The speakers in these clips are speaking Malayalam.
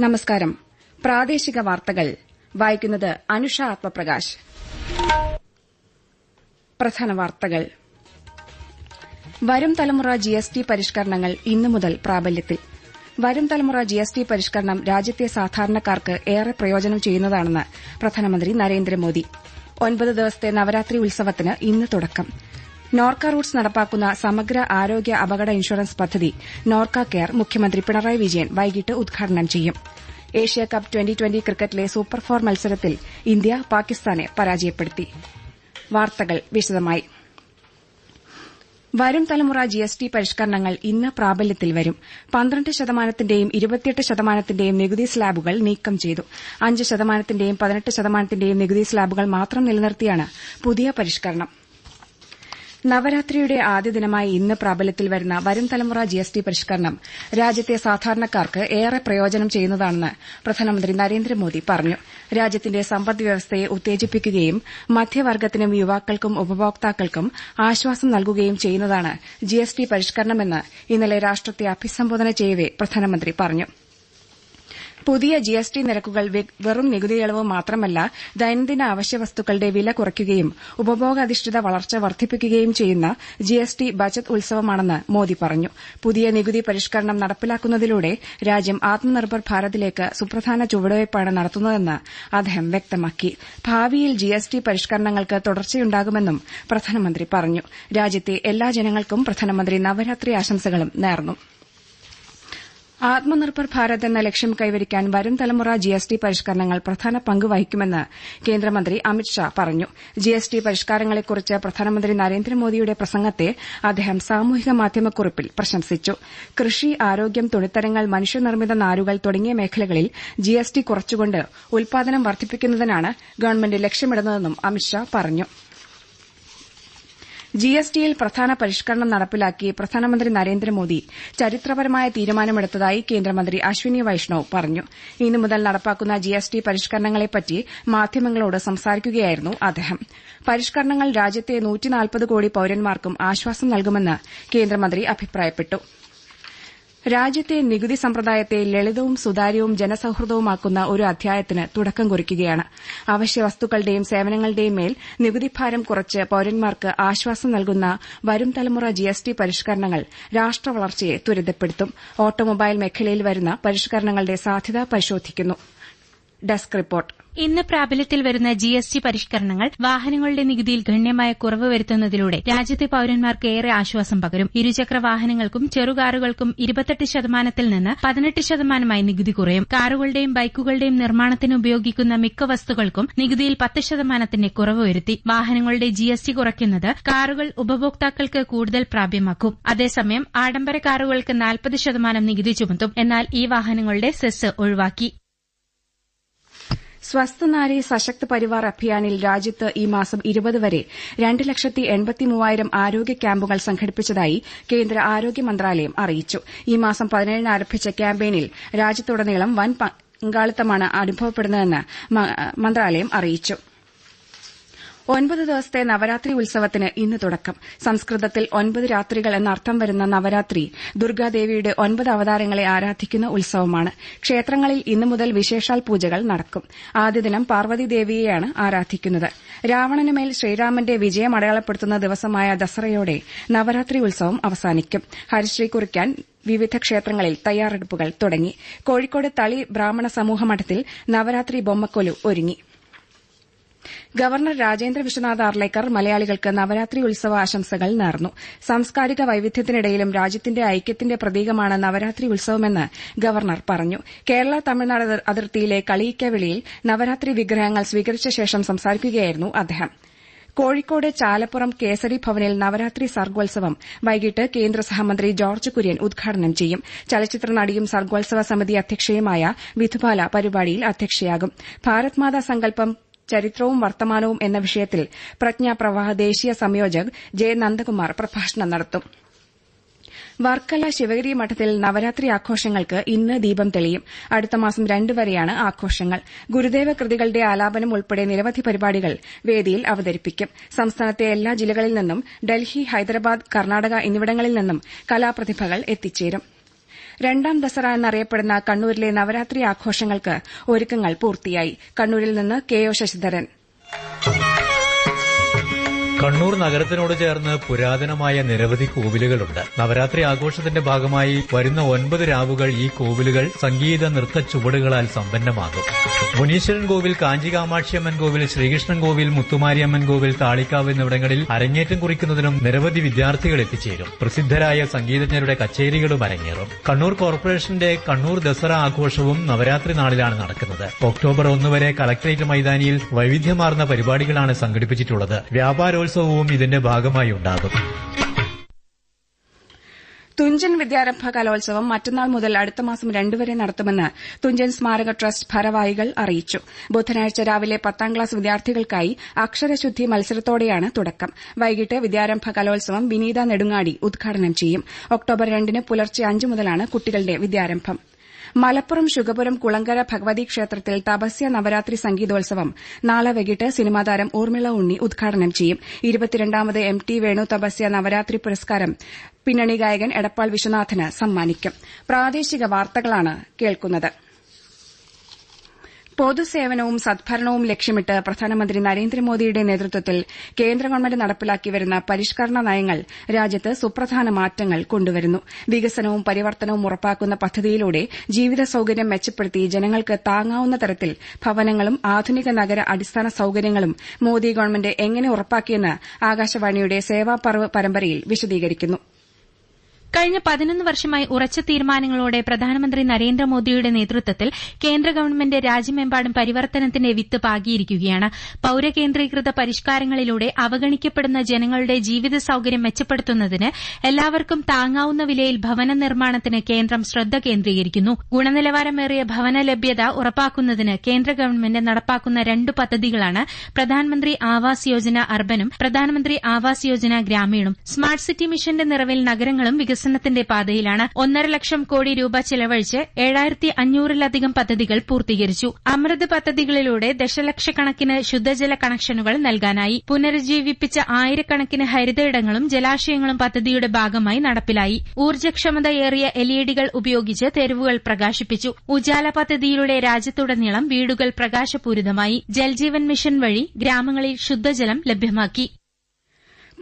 നമസ്കാരം. പ്രാദേശിക വാർത്തകൾ. വായിക്കുന്നത് അനുഷ ആത്മപ്രകാശ്. പ്രധാന വാർത്തകൾ. വരും തലമുറ ജിഎസ്ടി പരിഷ്കരണങ്ങൾ ഇന്നു മുതൽ പ്രാബല്യത്തിൽ. വരും തലമുറ ജിഎസ്ടി പരിഷ്കരണം രാജ്യത്തെ സാധാരണക്കാർക്ക് ഏറെ പ്രയോജനം ചെയ്യുന്നതാണെന്ന് പ്രധാനമന്ത്രി നരേന്ദ്രമോദി. ഒൻപത് ദിവസത്തെ നവരാത്രി ഉത്സവത്തിന് ഇന്ന് തുടക്കം. നോർക്ക റൂട്ട്സ് നടപ്പാക്കുന്ന സമഗ്ര ആരോഗ്യ അപകട ഇൻഷുറൻസ് പദ്ധതി നോർക്ക കെയർ മുഖ്യമന്ത്രി പിണറായി വിജയൻ വൈകിട്ട് ഉദ്ഘാടനം ചെയ്യും. ഏഷ്യ കപ്പ് ട്വന്റി ട്വന്റി ക്രിക്കറ്റിലെ സൂപ്പർ ഫോർ മത്സരത്തിൽ ഇന്ത്യ പാകിസ്ഥാനെ പരാജയപ്പെടുത്തി. വാർത്തകൾ വിശദമായി. വരും തലമുറ ടി പരിഷ്കരണങ്ങൾ ഇന്ന് പ്രാബല്യത്തിൽ വരും. പന്ത്രണ്ട് ശതമാനത്തിന്റെയും ഇരുപത്തിയെട്ട് ശതമാനത്തിന്റെയും നികുതി സ്ലാബുകൾ നീക്കം ചെയ്തു. അഞ്ച് ശതമാനത്തിന്റെയും പതിനെട്ട് ശതമാനത്തിന്റെയും നികുതി സ്ലാബുകൾ മാത്രം നിലനിർത്തിയാണ് പുതിയ പരിഷ്കരണം. നവരാത്രിയുടെ ആദ്യ ദിനമായ ഇന്ന് പ്രാബല്യത്തിൽ വരുന്ന വരും തലമുറ ജിഎസ്ടി പരിഷ്കരണം രാജ്യത്തെ സാധാരണക്കാർക്ക് ഏറെ പ്രയോജനം ചെയ്യുന്നതാണെന്ന് പ്രധാനമന്ത്രി നരേന്ദ്രമോദി പറഞ്ഞു. രാജ്യത്തിന്റെ സമ്പദ് വ്യവസ്ഥയെ ഉത്തേജിപ്പിക്കുകയും മധ്യവർഗത്തിനും യുവാക്കൾക്കും ഉപഭോക്താക്കൾക്കും ആശ്വാസം നൽകുകയും ചെയ്യുന്നതാണ് ജിഎസ്ടി പരിഷ്കരണമെന്ന് ഇന്നലെ രാഷ്ട്രത്തെ അഭിസംബോധന ചെയ്യവെ പ്രധാനമന്ത്രി പറഞ്ഞു. പുതിയ ജി എസ് ടി നിരക്കുകൾ വെറും നികുതി ഇളവ് മാത്രമല്ല ദൈനംദിന അവശ്യവസ്തുക്കളുടെ വില കുറയ്ക്കുകയും ഉപഭോഗാധിഷ്ഠിത വളർച്ച വർദ്ധിപ്പിക്കുകയും ചെയ്യുന്ന ജി എസ് ടി ബജറ്റ് ഉത്സവമാണെന്ന് മോദി പറഞ്ഞു. പുതിയ നികുതി പരിഷ്കരണം നടപ്പിലാക്കുന്നതിലൂടെ രാജ്യം ആത്മനിർഭർ ഭാരതിലേക്ക് സുപ്രധാന ചുവടുവയ്പ്പാണ് നടത്തുന്നതെന്ന് അദ്ദേഹം വ്യക്തമാക്കി. ഭാവിയിൽ ജി എസ് ടി പരിഷ്കരണങ്ങൾക്ക് തുടർച്ചയുണ്ടാകുമെന്നും പ്രധാനമന്ത്രി പറഞ്ഞു. രാജ്യത്തെ എല്ലാ ജനങ്ങൾക്കും പ്രധാനമന്ത്രി നവരാത്രി ആശംസകളും നേർന്നു. ആത്മനിർഭർ ഭാരത് എന്ന ലക്ഷ്യം കൈവരിക്കാൻ വരും തലമുറ ജിഎസ്ടി പരിഷ്കരണങ്ങൾ പ്രധാന പങ്ക് വഹിക്കുമെന്ന് കേന്ദ്രമന്ത്രി അമിത്ഷാ പറഞ്ഞു. ജിഎസ്ടി പരിഷ്കാരങ്ങളെക്കുറിച്ച് പ്രധാനമന്ത്രി നരേന്ദ്രമോദിയുടെ പ്രസംഗത്തെ അദ്ദേഹം സാമൂഹിക മാധ്യമക്കുറിപ്പിൽ പ്രശംസിച്ചു. കൃഷി ആരോഗ്യം തുണിത്തരങ്ങൾ മനുഷ്യനിർമ്മിത നാരുകൾ തുടങ്ങിയ മേഖലകളിൽ ജിഎസ്ടി കുറച്ചുകൊണ്ട് ഉൽപാദനം വർദ്ധിപ്പിക്കുന്നതിനാണ് ഗവൺമെന്റ് ലക്ഷ്യമിടുന്നതെന്നും അമിത്ഷാ പറഞ്ഞു. ജിഎസ്ടിയിൽ പ്രധാന പരിഷ്കരണം നടപ്പിലാക്കി പ്രധാനമന്ത്രി നരേന്ദ്രമോദി ചരിത്രപരമായ തീരുമാനമെടുത്തതായി കേന്ദ്രമന്ത്രി അശ്വിനി വൈഷ്ണവ് പറഞ്ഞു. ഇന്നു മുതൽ നടപ്പാക്കുന്ന ജി എസ് ടി പരിഷ്കരണങ്ങളെപ്പറ്റി മാധ്യമങ്ങളോട് സംസാരിക്കുകയായിരുന്നു അദ്ദേഹം. പരിഷ്കരണങ്ങൾ രാജ്യത്തെ കോടി പൌരന്മാർക്കും ആശ്വാസം നൽകുമെന്ന് കേന്ദ്രമന്ത്രി അഭിപ്രായപ്പെട്ടു. രാജ്യത്തെ നികുതി സമ്പ്രദായത്തെ ലളിതവും സുതാര്യവും ജനസൌഹൃദവുമാക്കുന്ന ഒരു അധ്യായത്തിന് തുടക്കം കുറിക്കുകയാണ്. അവശ്യവസ്തുക്കളുടെയും സേവനങ്ങളുടെയും മേൽ നികുതിഭാരം കുറച്ച് പൌരന്മാർക്ക് ആശ്വാസം നൽകുന്ന വരും തലമുറ ജിഎസ്ടി പരിഷ്കരണങ്ങൾ രാഷ്ട്രവളർച്ചയെ ത്വരിതപ്പെടുത്തും. ഓട്ടോമൊബൈൽ മേഖലയിൽ വരുന്ന പരിഷ്കരണങ്ങളുടെ സാധ്യത പരിശോധിക്കുന്നു. Desk report. ഇന്ന് പ്രാബല്യത്തിൽ വരുന്ന ജി എസ് ടി പരിഷ്കരണങ്ങൾ വാഹനങ്ങളുടെ നികുതിയിൽ ഗണ്യമായ കുറവ് വരുത്തുന്നതിലൂടെ രാജ്യത്തെ പൌരന്മാർക്ക് ഏറെ ആശ്വാസം പകരും. ഇരുചക്ര വാഹനങ്ങൾക്കും ചെറുകാറുകൾക്കും ഇരുപത്തെട്ട് ശതമാനത്തിൽ നിന്ന് പതിനെട്ട് ശതമാനമായി നികുതി കുറയും. കാറുകളുടെയും ബൈക്കുകളുടെയും നിർമ്മാണത്തിന് ഉപയോഗിക്കുന്ന മിക്ക വസ്തുക്കൾക്കും നികുതിയിൽ പത്ത് ശതമാനത്തിന്റെ കുറവ് വരുത്തി. വാഹനങ്ങളുടെ ജി എസ് ടി കുറയ്ക്കുന്നത് കാറുകൾ ഉപഭോക്താക്കൾക്ക് കൂടുതൽ പ്രാപ്യമാക്കും. അതേസമയം ആഡംബര കാറുകൾക്ക് നാൽപ്പത് ശതമാനം നികുതി ചുമത്തും. എന്നാൽ ഈ വാഹനങ്ങളുടെ സെസ് ഒഴിവാക്കി. സ്വസ്ഥ നാരി സശക്ത് പരിവാർ അഭിയാനിൽ രാജ്യത്ത് ഈ മാസം ഇരുപത് വരെ രണ്ട് ലക്ഷത്തി എൺപത്തിമൂവായിരം ആരോഗ്യ ക്യാമ്പുകൾ സംഘടിപ്പിച്ചതായി കേന്ദ്ര ആരോഗ്യ മന്ത്രാലയം അറിയിച്ചു. ഈ മാസം പതിനേഴിന് ആരംഭിച്ച ക്യാമ്പയിനിൽ രാജ്യത്തുടനീളം വൻ പങ്കാളിത്തമാണ് അനുഭവപ്പെടുന്നതെന്ന് മന്ത്രാലയം അറിയിച്ചു. ഒൻപത് ദിവസത്തെ നവരാത്രി ഉത്സവത്തിന് ഇന്ന് തുടക്കം. സംസ്കൃതത്തിൽ ഒൻപത് രാത്രികൾ എന്നർത്ഥം വരുന്ന നവരാത്രി ദുർഗാദേവിയുടെ ഒൻപത് അവതാരങ്ങളെ ആരാധിക്കുന്ന ഉത്സവമാണ്. ക്ഷേത്രങ്ങളിൽ ഇന്നു മുതൽ വിശേഷാൽ പൂജകൾ നടക്കും. ആദ്യ ദിനം പാർവതീദേവിയെയാണ് ആരാധിക്കുന്നത്. രാവണനുമേൽ ശ്രീരാമന്റെ വിജയം അടയാളപ്പെടുത്തുന്ന ദിവസമായ ദസറയോടെ നവരാത്രി ഉത്സവം അവസാനിക്കും. ഹരിശ്രീ കുറിക്കാൻ വിവിധ ക്ഷേത്രങ്ങളിൽ തയ്യാറെടുപ്പുകൾ തുടങ്ങി. കോഴിക്കോട് തളി ബ്രാഹ്മണ സമൂഹ മഠത്തിൽ നവരാത്രി ബൊമ്മക്കൊലു ഒരുങ്ങി. ഗവർണർ രാജേന്ദ്ര വിശ്വനാഥ് ആർലേക്കർ മലയാളികൾക്ക് നവരാത്രി ഉത്സവ ആശംസകൾ നേർന്നു. സാംസ്കാരിക വൈവിധ്യത്തിനിടയിലും രാജ്യത്തിന്റെ ഐക്യത്തിന്റെ പ്രതീകമാണ് നവരാത്രി ഉത്സവമെന്ന് ഗവർണർ പറഞ്ഞു. കേരള തമിഴ്നാട് അതിർത്തിയിലെ കളിയിക്കവിളിയിൽ നവരാത്രി വിഗ്രഹങ്ങൾ സ്വീകരിച്ച ശേഷം സംസാരിക്കുകയായിരുന്നു അദ്ദേഹം. കോഴിക്കോട് ചാലപ്പുറം കേസരി ഭവനിൽ നവരാത്രി സർഗോത്സവം വൈകിട്ട് കേന്ദ്ര സഹമന്ത്രി ജോർജ് കുര്യൻ ഉദ്ഘാടനം ചെയ്യും. ചലച്ചിത്ര നടിയും സർഗോത്സവ സമിതി അധ്യക്ഷയുമായ വിധുബാല പരിപാടിയിൽ അധ്യക്ഷയാകും. ഭാരത് മാതാ സങ്കല്പം ചരിത്രവും വർത്തമാനവും എന്ന വിഷയത്തിൽ പ്രജ്ഞാപ്രവാഹ ദേശീയ സംയോജക് ജെ നന്ദകുമാർ പ്രഭാഷണം നടത്തും. വർക്കല ശിവഗിരി മഠത്തിൽ നവരാത്രി ആഘോഷങ്ങൾക്ക് ഇന്ന് ദീപം തെളിയും. അടുത്ത മാസം രണ്ട് വരെയാണ് ആഘോഷങ്ങൾ. ഗുരുദേവ കൃതികളുടെ ആലാപനം ഉൾപ്പെടെ നിരവധി പരിപാടികൾ വേദിയിൽ അവതരിപ്പിക്കും. സംസ്ഥാനത്തെ എല്ലാ ജില്ലകളിൽ നിന്നും ഡൽഹി ഹൈദരാബാദ് കർണാടക എന്നിവിടങ്ങളിൽ നിന്നും കലാപ്രതിഭകൾ എത്തിച്ചേരും. രണ്ടാം ദസറ എന്നറിയപ്പെടുന്ന കണ്ണൂരിലെ നവരാത്രി ആഘോഷങ്ങൾക്ക് ഒരുക്കങ്ങൾ പൂർത്തിയായി. കണ്ണൂരിൽ നിന്ന് കെ ഒ ശശിധരൻ. കണ്ണൂർ നഗരത്തിനോട് ചേർന്ന് പുരാതനമായ നിരവധി കോവിലുകളുണ്ട്. നവരാത്രി ആഘോഷത്തിന്റെ ഭാഗമായി വരുന്ന ഒൻപത് രാവുകൾ ഈ കോവിലുകൾ സംഗീത നൃത്ത ചുവടുകളാൽ സമ്പന്നമാകും. മുനീശ്വരൻ കോവിൽ കാഞ്ചി കാമാക്ഷിയമ്മൻ കോവിൽ ശ്രീകൃഷ്ണൻ കോവിൽ മുത്തുമാരിയമ്മൻ കോവിൽ താളിക്കാവ് എന്നിവിടങ്ങളിൽ അരങ്ങേറ്റം കുറിക്കുന്നതിനും നിരവധി വിദ്യാർത്ഥികൾ എത്തിച്ചേരും. പ്രസിദ്ധരായ സംഗീതജ്ഞരുടെ കച്ചേരികളും അരങ്ങേറും. കണ്ണൂർ കോർപ്പറേഷന്റെ കണ്ണൂർ ദസറ ആഘോഷവും നവരാത്രി നാളിലാണ് നടക്കുന്നത്. ഒക്ടോബർ ഒന്ന് വരെ കളക്ടറേറ്റ് മൈതാനിയിൽ വൈവിധ്യമാർന്ന പരിപാടികളാണ് സംഘടിപ്പിച്ചിട്ടുള്ളത്. വ്യാപാരോത്സവവും ഇതിന്റെ ഭാഗമായി ഉണ്ടാകും. തുഞ്ചൻ വിദ്യാരംഭ കലോത്സവം മറ്റന്നാൾ മുതൽ അടുത്ത മാസം രണ്ടുവരെ നടത്തുമെന്ന് തുഞ്ചൻ സ്മാരക ട്രസ്റ്റ് ഭാരവാഹികൾ അറിയിച്ചു. ബുധനാഴ്ച രാവിലെ പത്താം ക്ലാസ് വിദ്യാർത്ഥികൾക്കായി അക്ഷരശുദ്ധി മത്സരത്തോടെയാണ് തുടക്കം. വൈകിട്ട് വിദ്യാരംഭ കലോത്സവം വിനീത നെടുങ്ങാടി ഉദ്ഘാടനം ചെയ്യും. ഒക്ടോബർ രണ്ടിന് പുലർച്ചെ അഞ്ച് മുതലാണ് കുട്ടികളുടെ വിദ്യാരംഭം. മലപ്പുറം ശുഗപുരം കുളങ്കര ഭഗവതി ക്ഷേത്രത്തിൽ തപസ്യ നവരാത്രി സംഗീതോത്സവം. നാളെ വൈകിട്ട് സിനിമാതാരം ഊർമിള ഉണ്ണി ഉദ്ഘാടനം ചെയ്യും. ഇരുപത്തിരണ്ടാമത് എം ടി വേണു തപസ്യ നവരാത്രി പുരസ്കാരം. പിന്നണി ഗായകൻ എടപ്പാൾ വിശ്വനാഥന് സമ്മാനിക്കും. പൊതുസേവനവും സദ്ഭരണവും ലക്ഷ്യമിട്ട് പ്രധാനമന്ത്രി നരേന്ദ്രമോദിയുടെ നേതൃത്വത്തിൽ കേന്ദ്ര ഗവൺമെന്റ് നടപ്പിലാക്കി വരുന്ന പരിഷ്കരണ നയങ്ങൾ രാജ്യത്ത് സുപ്രധാന മാറ്റങ്ങൾ കൊണ്ടുവരുന്നു. വികസനവും പരിവർത്തനവും ഉറപ്പാക്കുന്ന പദ്ധതിയിലൂടെ ജീവിത സൌകര്യം മെച്ചപ്പെടുത്തി ജനങ്ങൾക്ക് താങ്ങാവുന്ന തരത്തിൽ ഭവനങ്ങളും ആധുനിക നഗര അടിസ്ഥാന സൌകര്യങ്ങളും മോദി ഗവൺമെന്റ് എങ്ങനെ ഉറപ്പാക്കിയെന്ന് ആകാശവാണിയുടെ സേവാപർവ് പരമ്പരയിൽ വിശദീകരിക്കുന്നു. കഴിഞ്ഞ പതിനൊന്ന് വർഷമായി ഉറച്ച തീരുമാനങ്ങളോടെ പ്രധാനമന്ത്രി നരേന്ദ്രമോദിയുടെ നേതൃത്വത്തിൽ കേന്ദ്ര ഗവൺമെന്റ് രാജ്യമെമ്പാടും പരിവർത്തനത്തിന്റെ വിത്ത് പാകിയിരിക്കുകയാണ്. പൌരകേന്ദ്രീകൃത പരിഷ്കാരങ്ങളിലൂടെ അവഗണിക്കപ്പെടുന്ന ജനങ്ങളുടെ ജീവിത സൌകര്യം മെച്ചപ്പെടുത്തുന്നതിന് എല്ലാവർക്കും താങ്ങാവുന്ന വിലയിൽ ഭവന നിർമ്മാണത്തിന് കേന്ദ്രം ശ്രദ്ധ കേന്ദ്രീകരിക്കുന്നു. ഗുണനിലവാരമേറിയ ഭവന ലഭ്യത ഉറപ്പാക്കുന്നതിന് കേന്ദ്ര ഗവൺമെന്റ് നടപ്പാക്കുന്ന രണ്ട് പദ്ധതികളാണ് പ്രധാനമന്ത്രി ആവാസ് യോജന അർബനും പ്രധാനമന്ത്രി ആവാസ് യോജന ഗ്രാമീണും. സ്മാർട്ട് സിറ്റി മിഷന്റെ നിറവിൽ നഗരങ്ങളും വികസനത്തിന്റെ പാതയിലാണ് ഒന്നര ലക്ഷം കോടി രൂപ ചെലവഴിച്ച് ഏഴായിരത്തി അഞ്ഞൂറിലധികം പദ്ധതികൾ പൂർത്തീകരിച്ചു. അമൃത് പദ്ധതികളിലൂടെ ദശലക്ഷക്കണക്കിന് ശുദ്ധജല കണക്ഷനുകൾ നൽകാനായി. പുനരുജ്ജീവിപ്പിച്ച ആയിരക്കണക്കിന് ഹരിതയിടങ്ങളും ജലാശയങ്ങളും പദ്ധതിയുടെ ഭാഗമായി നടപ്പിലായി. ഊർജക്ഷമതയേറിയ എൽഇഡികൾ ഉപയോഗിച്ച് തെരുവുകൾ പ്രകാശിപ്പിച്ചു. ഉജാല പദ്ധതിയിലൂടെ രാജ്യത്തുടനീളം വീടുകൾ പ്രകാശപൂരിതമായി. ജൽജീവൻ മിഷൻ വഴി ഗ്രാമങ്ങളിൽ ശുദ്ധജലം ലഭ്യമാക്കി.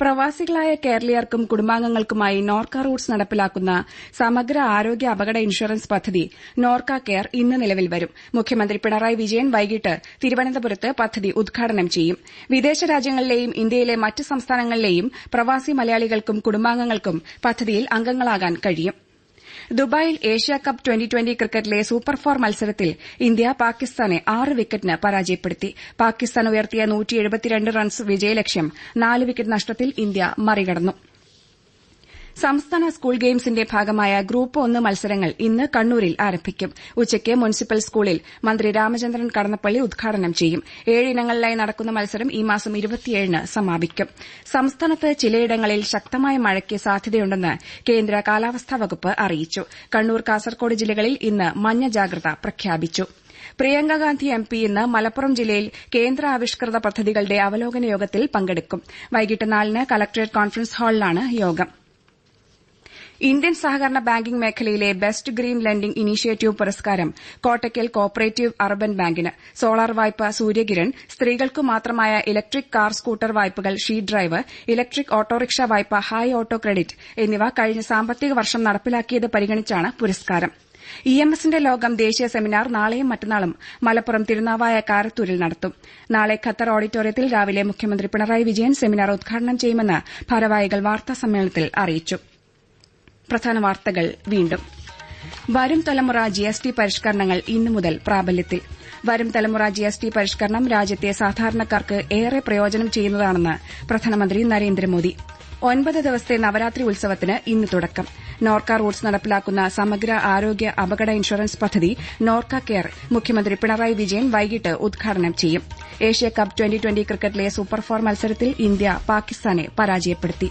പ്രവാസികളായ കേരളീയർക്കും കുടുംബാംഗങ്ങൾക്കുമായി നോർക്ക റൂട്ട്സ് നടപ്പിലാക്കുന്ന സമഗ്ര ആരോഗ്യ അപകട ഇൻഷുറൻസ് പദ്ധതി നോർക്ക കെയർ ഇന്ന് നിലവിൽ വരും. മുഖ്യമന്ത്രി പിണറായി വിജയൻ വൈകിട്ട് തിരുവനന്തപുരത്ത് പദ്ധതി ഉദ്ഘാടനം ചെയ്യും. വിദേശ രാജ്യങ്ങളിലെയും ഇന്ത്യയിലെ മറ്റ് സംസ്ഥാനങ്ങളിലെയും പ്രവാസി മലയാളികൾക്കും കുടുംബാംഗങ്ങൾക്കും പദ്ധതിയിൽ അംഗങ്ങളാകാൻ കഴിയും. ദുബായിൽ ഏഷ്യാകപ്പ് ട്വന്റി ട്വന്റി ക്രിക്കറ്റിലെ സൂപ്പർ ഫോർ മത്സരത്തിൽ ഇന്ത്യ പാകിസ്ഥാനെ ആറ് വിക്കറ്റിന് പരാജയപ്പെടുത്തി. പാകിസ്ഥാൻ ഉയർത്തിയ റൺസ് വിജയലക്ഷ്യം നാല് വിക്കറ്റ് നഷ്ടത്തിൽ ഇന്ത്യ മറികടന്നു. സംസ്ഥാന സ്കൂൾ ഗെയിംസിന്റെ ഭാഗമായ ഗ്രൂപ്പ് ഒന്ന് മത്സരങ്ങൾ ഇന്ന് കണ്ണൂരിൽ ആരംഭിക്കും. ഉച്ചയ്ക്ക് മുനിസിപ്പൽ സ്കൂളിൽ മന്ത്രി രാമചന്ദ്രൻ കടന്നപ്പള്ളി ഉദ്ഘാടനം ചെയ്യും. ഏഴിനങ്ങളിലായി നടക്കുന്ന മത്സരം ഈ മാസം ഇരുപത്തിയേഴിന് സമാപിക്കും. സംസ്ഥാനത്ത് ചിലയിടങ്ങളിൽ ശക്തമായ മഴയ്ക്ക് സാധ്യതയുണ്ടെന്ന് കേന്ദ്ര കാലാവസ്ഥാ വകുപ്പ് അറിയിച്ചു. കണ്ണൂർ കാസർകോട് ജില്ലകളിൽ ഇന്ന് മഞ്ഞ ജാഗ്രത പ്രഖ്യാപിച്ചു. പ്രിയങ്ക ഗാന്ധി എം പി ഇന്ന് മലപ്പുറം ജില്ലയിൽ കേന്ദ്ര ആവിഷ്കൃത പദ്ധതികളുടെ അവലോകന യോഗത്തിൽ പങ്കെടുക്കും. വൈകിട്ട് നാലിന് കലക്ടറേറ്റ് കോൺഫറൻസ് ഹാളിലാണ് യോഗം. ഇന്ത്യൻ സഹകരണ ബാങ്കിംഗ് മേഖലയിലെ ബെസ്റ്റ് ഗ്രീൻ ലെൻഡിംഗ് ഇനീഷ്യേറ്റീവ് പുരസ്കാരം കോട്ടയ്ക്കൽ കോപ്പറേറ്റീവ് അർബൻ ബാങ്കിന്. സോളാർ വായ്പ സൂര്യകിരൺ സ്ത്രീകൾക്കു മാത്രമായ ഇലക്ട്രിക് കാർ സ്കൂട്ടർ വായ്പകൾ ഷീ ഡ്രൈവ് ഇലക്ട്രിക് ഓട്ടോറിക്ഷ വായ്പ ഹൈ ഓട്ടോ ക്രെഡിറ്റ് എന്നിവ കഴിഞ്ഞ സാമ്പത്തിക വർഷം നടപ്പിലാക്കിയത് പരിഗണിച്ചാണ് പുരസ്കാരം. ഇ എം എസിന്റെ ലോകം ദേശീയ സെമിനാർ നാളെയും മറ്റന്നാളും മലപ്പുറം തിരുനാവായ കാരത്തൂരിൽ നടത്തും. നാളെ ഖത്തർ ഓഡിറ്റോറിയത്തിൽ രാവിലെ മുഖ്യമന്ത്രി പിണറായി വിജയൻ സെമിനാർ ഉദ്ഘാടനം ചെയ്യുമെന്ന് ഭാരവാഹികൾ വാർത്താസമ്മേളനത്തിൽ അറിയിച്ചു. പ്രധാന വാർത്തകൾ വീണ്ടും. വരും തലമുറ ജിഎസ്ടി പരിഷ്കരണങ്ങൾ ഇന്നു മുതൽ പ്രാബല്യത്തിൽ. വരും തലമുറ ജി എസ് ടി പരിഷ്കരണം രാജ്യത്തെ സാധാരണക്കാർക്ക് ഏറെ പ്രയോജനം ചെയ്യുന്നതാണെന്ന് പ്രധാനമന്ത്രി നരേന്ദ്രമോദി. ഒൻപത് ദിവസത്തെ നവരാത്രി ഉത്സവത്തിന് ഇന്ന് തുടക്കം. നോർക്ക റൂട്ട്സ് നടപ്പിലാക്കുന്ന സമഗ്ര ആരോഗ്യ അപകട ഇൻഷുറൻസ് പദ്ധതി നോർക്ക കെയർ മുഖ്യമന്ത്രി പിണറായി വിജയൻ വൈകിട്ട് ഉദ്ഘാടനം ചെയ്യും. ഏഷ്യ കപ്പ് ട്വന്റി ട്വന്റി ക്രിക്കറ്റിലെ സൂപ്പർ ഫോർ മത്സരത്തിൽ ഇന്ത്യ പാകിസ്ഥാനെ പരാജയപ്പെടുത്തി.